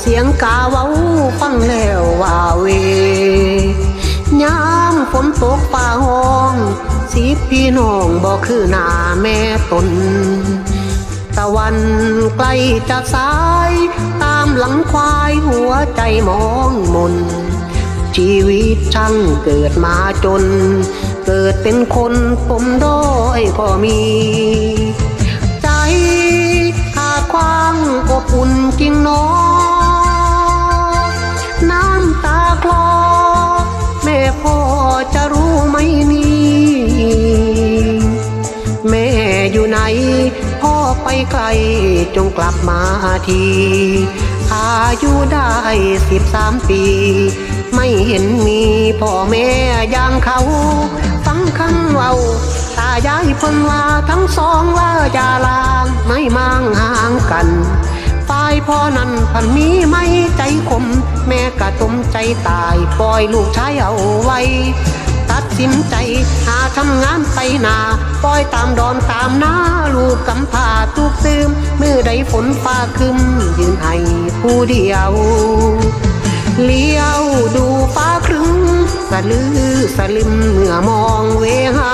เสียงกาเว้าฟังแล้วว่าเวยามฝนตกป่าห้องสีพี่น้องบอกคือหน้าแม่ตน ตะวันใกล้จะสาย ตามหลังควายหัวใจมองมน ชีวิตช่างเกิดมาจน เกิดเป็นคนผมด้อยก็มี ใจขาดความอบอุ่น จริงหนอ น้ำตาคลอ แม่พ่อจะรู้ไหมนี่ แม่อยู่ไหน พ่อไปไกลจงกลับมาที อายุได้สิบสามปี ไม่เห็นมีพ่อแม่อย่างเขาฟังคำเว้าตายายเพิ่นว่าทั้งสองว่าอย่าลางไม่มางห่างกันายพ่อนั้นพันมีไม่ใจคม แม่กะตุมใจตายปล่อยลูกชายเอาไว้ ตัดสินใจหาทำงานไปนาปล่อยตามดอนตามนาลูกกำพาตุกซึมมือใดฝนฟ้าคึมยืนให้ผู้เดียวเลี้ยวดูฟ้าครึ้มสะลือสะลึมเมื่อมองเวหา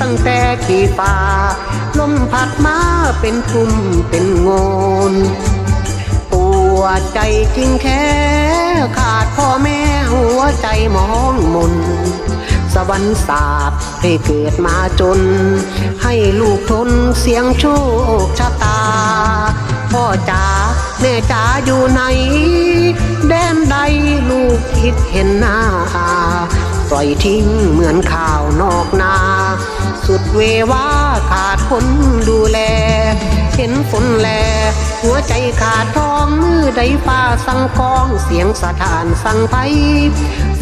ตั้งแต่ขี่ฟ้าลมพัดมาเป็นทุ่มเป็นโงนปวดใจจริงแค่ขาดพ่อแม่หัวใจมองมน สวรรค์สาบให้เกิดมาจน ให้ลูกทนเสียงโชคชะตา พ่อจ๋าแม่จ๋าอยู่ไหน แดนใดลูกคิดเห็นหน้าปล่อยทิ้งเหมือนข่าวนอกนา เววาขาดคนดูแล เห็นฝนแล หัวใจขาดทองมือใดฟ้าสั่งกองเสียงสถานสั่งไป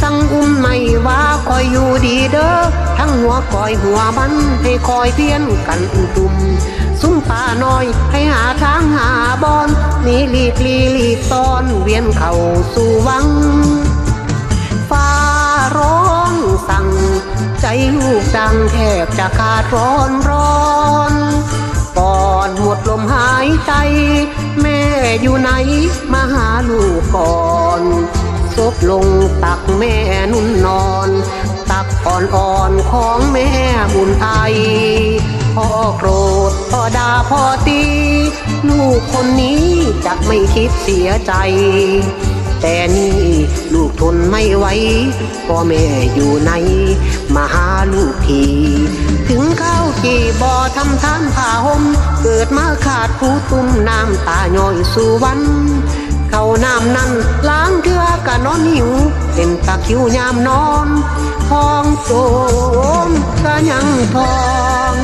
สั่งอุ้มไม่ว่าคอยอยู่ดีเด้อทั้งหัวคอยหัวมันให้คอยเพียนกันตุ่มซุ้มป่าน้อยให้หาทางหาบอนหนีหลีกลีหลีกตอนเวียนเข้าสู่วัง ใจลูกดังแทบจะขาดร้อนร้อนก่อนหมดลมหายใจ แม่อยู่ไหนมาหาลูกก่อนซบลงตักแม่นุ่นนอน ตักอ่อนๆของแม่บุญไทพ่อโกรธพ่อด่าพ่อตี ลูกคนนี้จะไม่คิดเสียใจ แต่นี่ลูกทน ไม่ไหวพ่อแม่อยู่ไหนมาหาลูกทีถึงข้าวกี่บ่อทำทานผ่าห่มเกิดมาขาดผู้ตุ้มน้ำตาย่อยสู่วันเขาน้ำนั้นล้างเกลือกะนอนหิว เป็นตะคิวยามนอนทองโจมก็ยังทอง